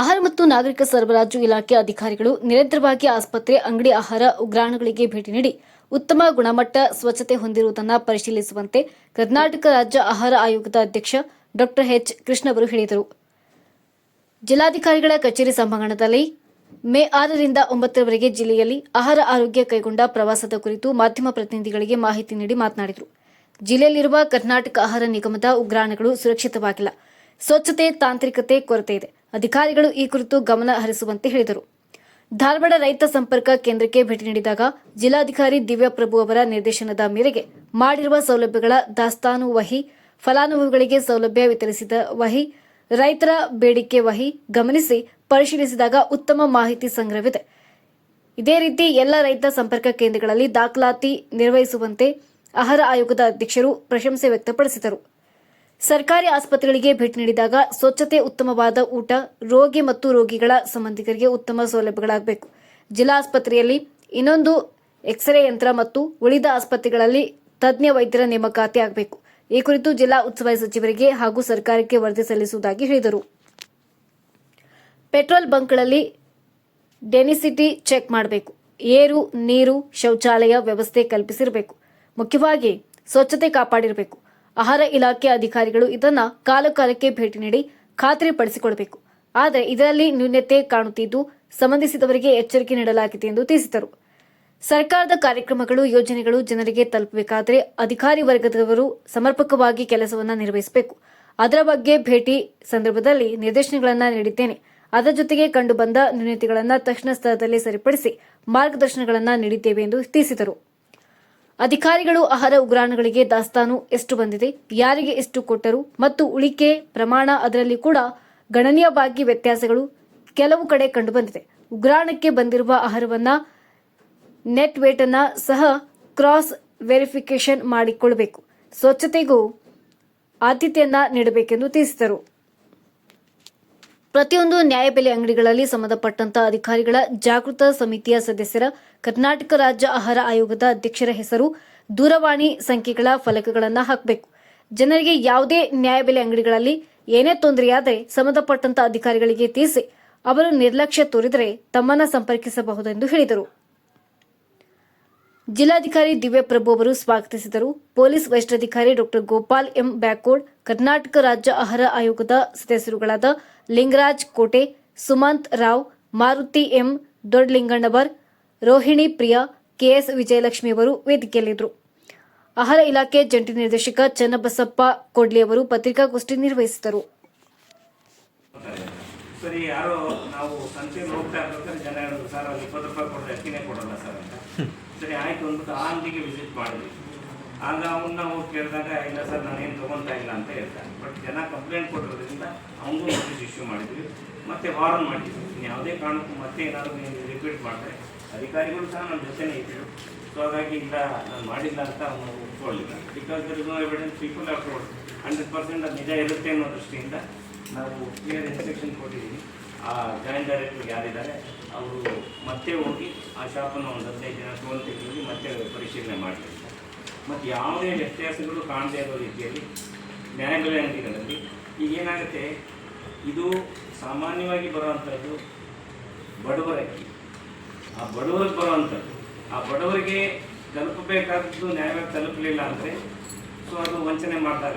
ಆಹಾರ ಮತ್ತು ನಾಗರಿಕ ಸರಬರಾಜು ಇಲಾಖೆ ಅಧಿಕಾರಿಗಳು ನಿರಂತರವಾಗಿ ಆಸ್ಪತ್ರೆ, ಅಂಗಡಿ ಆಹಾರ, ಉಗ್ರಾಣಗಳಿಗೆ ಭೇಟಿ ನೀಡಿ ಉತ್ತಮ ಗುಣಮಟ್ಟ ಸ್ವಚ್ಛತೆ ಹೊಂದಿರುವುದನ್ನು ಪರಿಶೀಲಿಸುವಂತೆ ಕರ್ನಾಟಕ ರಾಜ್ಯ ಆಹಾರ ಆಯೋಗದ ಅಧ್ಯಕ್ಷ ಡಾಕ್ಟರ್ ಎಚ್. ಕೃಷ್ಣ ಅವರು ಹೇಳಿದರು. ಜಿಲ್ಲಾಧಿಕಾರಿಗಳ ಕಚೇರಿ ಸಭಾಂಗಣದಲ್ಲಿ ಮೇ ಆರರಿಂದ ಒಂಬತ್ತರವರೆಗೆ ಜಿಲ್ಲೆಯಲ್ಲಿ ಆಹಾರ ಆರೋಗ್ಯ ಕೈಗೊಂಡ ಪ್ರವಾಸದ ಕುರಿತು ಮಾಧ್ಯಮ ಪ್ರತಿನಿಧಿಗಳಿಗೆ ಮಾಹಿತಿ ನೀಡಿ ಮಾತನಾಡಿದರು. ಜಿಲ್ಲೆಯಲ್ಲಿರುವ ಕರ್ನಾಟಕ ಆಹಾರ ನಿಗಮದ ಉಗ್ರಾಣಗಳು ಸುರಕ್ಷಿತವಾಗಿಲ್ಲ. ಸ್ವಚ್ಛತೆ, ತಾಂತ್ರಿಕತೆ ಕೊರತೆ ಇದೆ. ಅಧಿಕಾರಿಗಳು ಈ ಕುರಿತು ಗಮನ ಹರಿಸುವಂತೆ ಹೇಳಿದರು. ಧಾರವಾಡ ರೈತ ಸಂಪರ್ಕ ಕೇಂದ್ರಕ್ಕೆ ಭೇಟಿ ನೀಡಿದಾಗ ಜಿಲ್ಲಾಧಿಕಾರಿ ದಿವ್ಯಪ್ರಭು ಅವರ ನಿರ್ದೇಶನದ ಮೇರೆಗೆ ಮಾಡಿರುವ ಸೌಲಭ್ಯಗಳ ದಾಸ್ತಾನು ವಹಿ, ಫಲಾನುಭವಿಗಳಿಗೆ ಸೌಲಭ್ಯ ವಿತರಿಸಿದ ವಹಿ, ರೈತರ ಬೇಡಿಕೆ ವಹಿ ಗಮನಿಸಿ ಪರಿಶೀಲಿಸಿದಾಗ ಉತ್ತಮ ಮಾಹಿತಿ ಸಂಗ್ರಹವಿದೆ. ಇದೇ ರೀತಿ ಎಲ್ಲ ರೈತ ಸಂಪರ್ಕ ಕೇಂದ್ರಗಳಲ್ಲಿ ದಾಖಲಾತಿ ನಿರ್ವಹಿಸುವಂತೆ ಆಹಾರ ಆಯೋಗದ ಅಧ್ಯಕ್ಷರು ಪ್ರಶಂಸೆ ವ್ಯಕ್ತಪಡಿಸಿದರು. ಸರ್ಕಾರಿ ಆಸ್ಪತ್ರೆಗಳಿಗೆ ಭೇಟಿ ನೀಡಿದಾಗ ಸ್ವಚ್ಛತೆ ಉತ್ತಮವಾದ ಊಟ, ರೋಗಿ ಮತ್ತು ರೋಗಿಗಳ ಸಂಬಂಧಿಕರಿಗೆ ಉತ್ತಮ ಸೌಲಭ್ಯಗಳಾಗಬೇಕು. ಜಿಲ್ಲಾ ಆಸ್ಪತ್ರೆಯಲ್ಲಿ ಇನ್ನೊಂದು ಎಕ್ಸ್ರೇ ಯಂತ್ರ ಮತ್ತು ಉಳಿದ ಆಸ್ಪತ್ರೆಗಳಲ್ಲಿ ತಜ್ಞ ವೈದ್ಯರ ನೇಮಕಾತಿ ಆಗಬೇಕು. ಈ ಕುರಿತು ಜಿಲ್ಲಾ ಉಸ್ತುವಾರಿ ಸಚಿವರಿಗೆ ಹಾಗೂ ಸರ್ಕಾರಕ್ಕೆ ವರದಿ ಸಲ್ಲಿಸುವುದಾಗಿ ಹೇಳಿದರು. ಪೆಟ್ರೋಲ್ ಬಂಕ್ಗಳಲ್ಲಿ ಡೆನಿಸಿಟಿ ಚೆಕ್ ಮಾಡಬೇಕು. ಏರು, ನೀರು, ಶೌಚಾಲಯ ವ್ಯವಸ್ಥೆ ಕಲ್ಪಿಸಿರಬೇಕು. ಮುಖ್ಯವಾಗಿ ಸ್ವಚ್ಛತೆ ಕಾಪಾಡಿರಬೇಕು. ಆಹಾರ ಇಲಾಖೆ ಅಧಿಕಾರಿಗಳು ಇದನ್ನ ಕಾಲಕಾಲಕ್ಕೆ ಭೇಟಿ ನೀಡಿ ಖಾತ್ರಿಪಡಿಸಿಕೊಳ್ಳಬೇಕು ಆದರೆ ಇದರಲ್ಲಿ ನ್ಯೂನ್ಯತೆ ಕಾಣುತ್ತಿದ್ದು ಸಂಬಂಧಿಸಿದವರಿಗೆ ಎಚ್ಚರಿಕೆ ನೀಡಲಾಗಿದೆ ಎಂದು ತಿಳಿಸಿದರು. ಸರ್ಕಾರದ ಕಾರ್ಯಕ್ರಮಗಳು, ಯೋಜನೆಗಳು ಜನರಿಗೆ ತಲುಪಬೇಕಾದರೆ ಅಧಿಕಾರಿ ವರ್ಗದವರು ಸಮರ್ಪಕವಾಗಿ ಕೆಲಸವನ್ನು ನಿರ್ವಹಿಸಬೇಕು. ಅದರ ಬಗ್ಗೆ ಭೇಟಿ ಸಂದರ್ಭದಲ್ಲಿ ನಿರ್ದೇಶನಗಳನ್ನು ನೀಡಿದ್ದೇನೆ. ಅದರ ಜೊತೆಗೆ ಕಂಡುಬಂದ ನ್ಯೂನತೆಗಳನ್ನು ತಕ್ಷಣ ಸ್ಥಳದಲ್ಲಿ ಸರಿಪಡಿಸಿ ಮಾರ್ಗದರ್ಶನಗಳನ್ನು ನೀಡಿದ್ದೇವೆ ಎಂದು ತಿಳಿಸಿದರು. ಅಧಿಕಾರಿಗಳು ಆಹಾರ ಉಗ್ರಾಣಗಳಿಗೆ ದಾಸ್ತಾನು ಎಷ್ಟು ಬಂದಿದೆ, ಯಾರಿಗೆ ಎಷ್ಟು ಕೊಟ್ಟರು ಮತ್ತು ಉಳಿಕೆ ಪ್ರಮಾಣ ಅದರಲ್ಲಿ ಕೂಡ ಗಣನೀಯವಾಗಿ ವ್ಯತ್ಯಾಸಗಳು ಕೆಲವು ಕಡೆ ಕಂಡುಬಂದಿದೆ ಉಗ್ರಾಣಕ್ಕೆ ಬಂದಿರುವ ಆಹಾರವನ್ನ, ನೆಟ್ ವೇಟ್ ಅನ್ನ ಸಹ ಕ್ರಾಸ್ ವೆರಿಫಿಕೇಶನ್ ಮಾಡಿಕೊಳ್ಳಬೇಕು ಸ್ವಚ್ಛತೆಗೂ ಆದ್ಯತೆಯನ್ನ ನೀಡಬೇಕೆಂದು ತಿಳಿಸಿದರು. ಪ್ರತಿಯೊಂದು ನ್ಯಾಯಬೆಲೆ ಅಂಗಡಿಗಳಲ್ಲಿ ಸಂಬಂಧಪಟ್ಟಂತ ಅಧಿಕಾರಿಗಳ ಜಾಗೃತ ಸಮಿತಿಯ ಸದಸ್ಯರ ಕರ್ನಾಟಕ ರಾಜ್ಯ ಆಹಾರ ಆಯೋಗದ ಅಧ್ಯಕ್ಷರ ಹೆಸರು, ದೂರವಾಣಿ ಸಂಖ್ಯೆಗಳ ಫಲಕಗಳನ್ನು ಹಾಕಬೇಕು. ಜನರಿಗೆ ಯಾವುದೇ ನ್ಯಾಯಬೆಲೆ ಅಂಗಡಿಗಳಲ್ಲಿ ಏನೇ ತೊಂದರೆಯಾದರೆ ಸಂಬಂಧಪಟ್ಟಂತ ಅಧಿಕಾರಿಗಳಿಗೆ ತಿಳಿಸಿ, ಅವರು ನಿರ್ಲಕ್ಷ್ಯ ತೋರಿದರೆ ತಮ್ಮನ್ನ ಸಂಪರ್ಕಿಸಬಹುದೆಂದು ಹೇಳಿದರು. ಜಿಲ್ಲಾಧಿಕಾರಿ ದಿವ್ಯಪ್ರಭು ಅವರು ಸ್ವಾಗತಿಸಿದರು. ಪೊಲೀಸ್ ವರಿಷ್ಠಾಧಿಕಾರಿ ಡಾಕ್ಟರ್ ಗೋಪಾಲ್ ಎಂ ಬ್ಯಾಕೋಡ್ ಕರ್ನಾಟಕ ರಾಜ್ಯ ಆಹಾರ ಆಯೋಗದ ಸದಸ್ಯರುಗಳಾದ ಲಿಂಗರಾಜ್ ಕೋಟೆ, ಸುಮಂತ್ ರಾವ್, ಮಾರುತಿ ಎಂ, ದೊಡ್ಡಲಿಂಗಣ್ಣವರ್, ರೋಹಿಣಿ ಪ್ರಿಯಾ, ಕೆಎಸ್ ವಿಜಯಲಕ್ಷ್ಮಿ ಅವರು ವೇದಿಕೆಯಲ್ಲಿದ್ದರು. ಆಹಾರ ಇಲಾಖೆ ಜಂಟಿ ನಿರ್ದೇಶಕ ಚನ್ನಬಸಪ್ಪ ಕೊಡ್ಲಿ ಅವರು ಪತ್ರಿಕಾಗೋಷ್ಠಿ ನಿರ್ವಹಿಸಿದರು. ಸರಿ, ಯಾರೋ ನಾವು ಸಂತೆಯಲ್ಲಿ ಹೋಗ್ತಾ ಇರ್ಬೇಕಾದ್ರೆ ಜನ ಹೇಳಿದ್ರು ಸರ್ ಅಲ್ಲಿ ಇಪ್ಪತ್ತು ರೂಪಾಯಿ ಕೊಡೋದು ಅಕ್ಕಿನೇ ಕೊಡಲ್ಲ ಸರ್ ಅಂತ. ಸರಿ, ಆಯ್ತು ಅಂದ್ಬಿಟ್ಟು ಆ ಅಂಗಡಿಗೆ ವಿಸಿಟ್ ಮಾಡಿದ್ವಿ. ಆಗ ಅವನ್ನ ಹೋಗಿ ಕೇಳಿದಾಗ, ಇಲ್ಲ ಸರ್, ನಾನೇನು ತೊಗೊತಾ ಇಲ್ಲ ಅಂತ ಹೇಳ್ತಾರೆ. ಬಟ್ ಜನ ಕಂಪ್ಲೇಂಟ್ ಕೊಟ್ಟಿರೋದ್ರಿಂದ ಅವನಿಗೂ ನೋಟಿಸ್ ಇಶ್ಯೂ ಮಾಡಿದ್ವಿ. ಮತ್ತೆ ವಾರನ್ ಮಾಡಿದ್ವಿ. ಯಾವುದೇ ಕಾರಣಕ್ಕೂ ಮತ್ತೆ ಏನಾದರೂ ನೀವು ರಿಪೀಟ್ ಮಾಡಿದ್ರೆ ಅಧಿಕಾರಿಗಳು ಸಹ ನಮ್ಮ ಜೊತೆನೇ ಇದ್ದರು ಸೊ ಹಾಗಾಗಿ ಇಲ್ಲ, ನಾನು ಮಾಡಿಲ್ಲ ಅಂತ ಅವನು ಒಪ್ಕೊಳ್ಳಿಲ್ಲ. Because there is no evidence people of road hundred percent ಅದು ನಿಜ ಇರುತ್ತೆ ಅನ್ನೋ ದೃಷ್ಟಿಯಿಂದ ನಾವು ಕ್ಲಿಯರ್ ಇನ್ಸ್ಟ್ರಕ್ಷನ್ ಕೊಟ್ಟಿದ್ದೀವಿ ಆ ಜಾಯಿಂಟ್ ಡೈರೆಕ್ಟರ್ ಯಾರಿದ್ದಾರೆ, ಅವರು ಮತ್ತೆ ಹೋಗಿ ಆ ಶಾಪನ್ನು ಒಂದು ಹದಿನೈದು ಜನ ಟೋಲ್ ತೆಗೆದು ಮತ್ತೆ ಪರಿಶೀಲನೆ ಮಾಡಲಿ ಮತ್ತು ಯಾವುದೇ ವ್ಯತ್ಯಾಸಗಳು ಕಾಣದೇ ಇರೋ ರೀತಿಯಲ್ಲಿ ನ್ಯಾಯಬೆಲೆ ಅಂಗಡಿಗಳಲ್ಲಿ ಈಗ ಏನಾಗುತ್ತೆ? ಇದು ಸಾಮಾನ್ಯವಾಗಿ ಬರುವಂಥದ್ದು ಬಡವರ ಅಕ್ಕಿ. ಆ ಬಡವರಿಗೆ ಬರುವಂಥದ್ದು ಆ ಬಡವರಿಗೆ ತಲುಪಬೇಕಾದದ್ದು ನ್ಯಾಯವಾಗಿ ತಲುಪಲಿಲ್ಲ ಅಂದರೆ ಸೊ ಅದು ವಂಚನೆ ಮಾಡಿದಾಗ